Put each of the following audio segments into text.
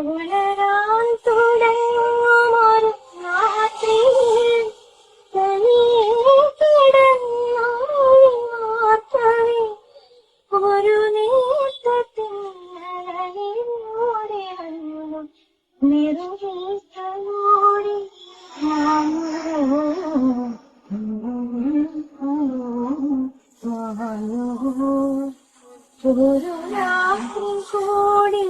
പുലരാൻ തുടങ്ങുമൊരു രാത്രിയിൽ തനിയെ കിടന്നൊരു മാത്രമേ ഒരു നേത്രത്തിന്നലയിലൂടെ വന്നു നിറുവീഴ്ചയോടെ ഒരു രാത്രി കൂടി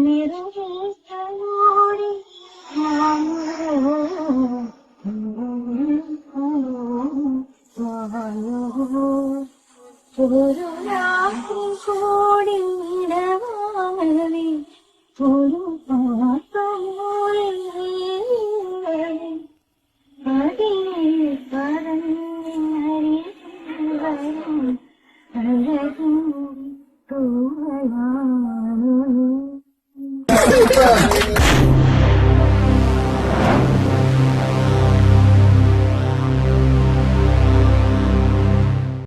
നിറുവീഴ്ചയോടെ ഒരു രാത്രി കൂടി ഇടവാങ്ങവേ ഒരു അഴകും തൂവലാണു Super!